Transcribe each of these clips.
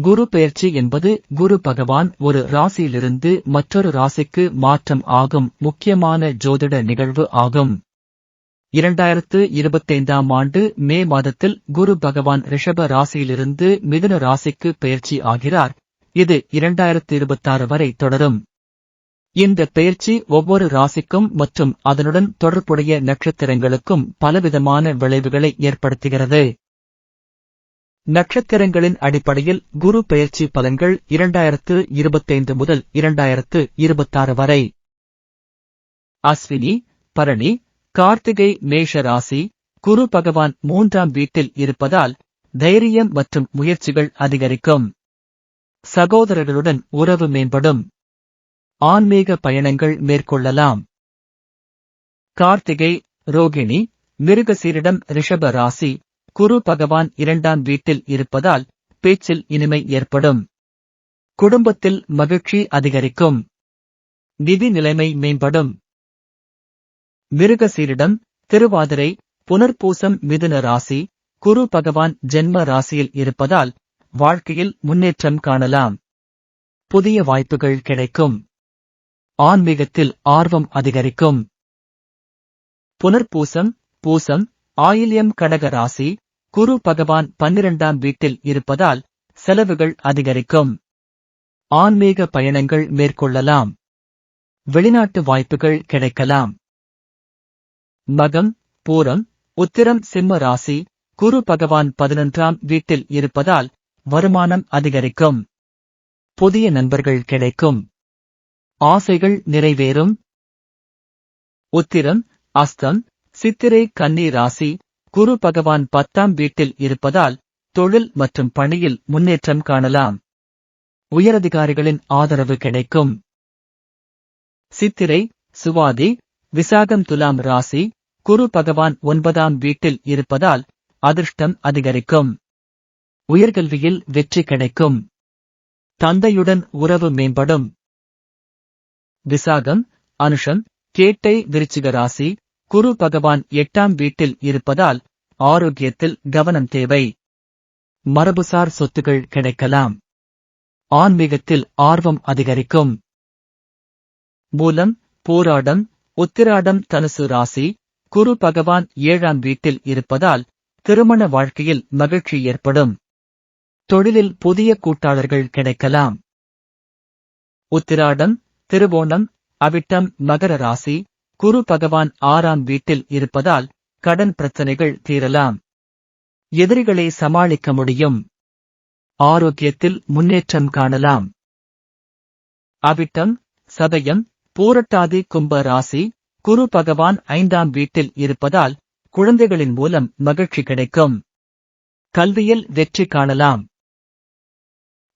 குரு பெயர்ச்சி என்பது குரு பகவான் ஒரு ராசியிலிருந்து மற்றொரு ராசிக்கு மாற்றம் ஆகும் முக்கியமான ஜோதிட நிகழ்வு ஆகும். இரண்டாயிரத்து இருபத்தைந்தாம் ஆண்டு மே மாதத்தில் குரு பகவான் ரிஷப ராசியிலிருந்து மிதுன ராசிக்கு பெயர்ச்சி ஆகிறார். இது இரண்டாயிரத்து இருபத்தாறு வரை தொடரும். இந்த பெயர்ச்சி ஒவ்வொரு ராசிக்கும் மற்றும் அதனுடன் தொடர்புடைய நட்சத்திரங்களுக்கும் பலவிதமான விளைவுகளை ஏற்படுத்துகிறது. நட்சத்திரங்களின் அடிப்படையில் குரு பெயர்ச்சி பலன்கள் இரண்டாயிரத்து இருபத்தைந்து முதல் இரண்டாயிரத்து இருபத்தாறு வரை. அஸ்வினி பரணி கார்த்திகை மேஷ ராசி குரு பகவான் மூன்றாம் வீட்டில் இருப்பதால் தைரியம் மற்றும் முயற்சிகள் அதிகரிக்கும். சகோதரர்களுடன் உறவு மேம்படும். ஆன்மீக பயணங்கள் மேற்கொள்ளலாம். கார்த்திகை ரோகிணி மிருகசீரிடம் ரிஷப ராசி குரு பகவான் இரண்டாம் வீட்டில் இருப்பதால் பேச்சில் இனிமை ஏற்படும். குடும்பத்தில் மகிழ்ச்சி அதிகரிக்கும். நிதி நிலைமை மேம்படும். மிருகசீரிடம் திருவாதிரை புனர்பூசம் மிதுன ராசி குரு பகவான் ஜென்ம ராசியில் இருப்பதால் வாழ்க்கையில் முன்னேற்றம் காணலாம். புதிய வாய்ப்புகள் கிடைக்கும். ஆன்மீகத்தில் ஆர்வம் அதிகரிக்கும். புனர்பூசம் பூசம் ஆயில்யம் கடக ராசி குரு பகவான் பன்னிரண்டாம் வீட்டில் இருப்பதால் செலவுகள் அதிகரிக்கும். ஆன்மீக பயணங்கள் மேற்கொள்ளலாம். வெளிநாட்டு வாய்ப்புகள் கிடைக்கலாம். மகம் பூரம் உத்திரம் சிம்ம ராசி குரு பகவான் பதினொன்றாம் வீட்டில் இருப்பதால் வருமானம் அதிகரிக்கும். புதிய நண்பர்கள் கிடைக்கும். ஆசைகள் நிறைவேறும். உத்திரம் அஸ்தம் சித்திரை கன்னி ராசி குரு பகவான் பத்தாம் வீட்டில் இருப்பதால் தொழில் மற்றும் பணியில் முன்னேற்றம் காணலாம். உயரதிகாரிகளின் ஆதரவு கிடைக்கும். சித்திரை சுவாதி விசாகம் துலாம் ராசி குரு பகவான் ஒன்பதாம் வீட்டில் இருப்பதால் அதிர்ஷ்டம் அதிகரிக்கும். உயர்கல்வியில் வெற்றி கிடைக்கும். தந்தையுடன் உறவு மேம்படும். விசாகம் அனுஷம் கேட்டை விருச்சிக ராசி குரு பகவான் எட்டாம் வீட்டில் இருப்பதால் ஆரோக்கியத்தில் கவனம் தேவை. மரபுசார் சொத்துகள் கிடைக்கலாம். ஆன்மீகத்தில் ஆர்வம் அதிகரிக்கும். மூலம் போராடம் உத்திராடம் தனுசு ராசி குரு பகவான் ஏழாம் வீட்டில் இருப்பதால் திருமண வாழ்க்கையில் மகிழ்ச்சி ஏற்படும். தொழிலில் புதிய கூட்டாளர்கள் கிடைக்கலாம். உத்திராடம் திருவோணம் அவிட்டம் மகர ராசி குரு பகவான் ஆறாம் வீட்டில் இருப்பதால் கடன் பிரச்சனைகள் தீரலாம். எதிரிகளை சமாளிக்க முடியும். ஆரோக்கியத்தில் முன்னேற்றம் காணலாம். அவிட்டம் சதயம் பூரட்டாதி கும்ப ராசி குரு பகவான் ஐந்தாம் வீட்டில் இருப்பதால் குழந்தைகளின் மூலம் மகிழ்ச்சி கிடைக்கும். கல்வியில் வெற்றி காணலாம்.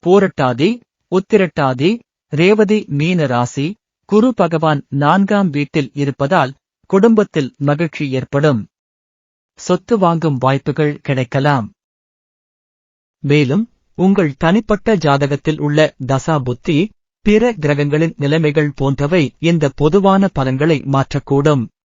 பூரட்டாதி உத்திரட்டாதி ரேவதி மீன ராசி குரு பகவான் நான்காம் வீட்டில் இருப்பதால் குடும்பத்தில் மகிழ்ச்சி ஏற்படும். சொத்து வாங்கும் வாய்ப்புகள் கிடைக்கலாம். மேலும் உங்கள் தனிப்பட்ட ஜாதகத்தில் உள்ள தசா புத்தி பிற கிரகங்களின் நிலைமைகள் போன்றவை இந்த பொதுவான பலன்களை மாற்றக்கூடும்.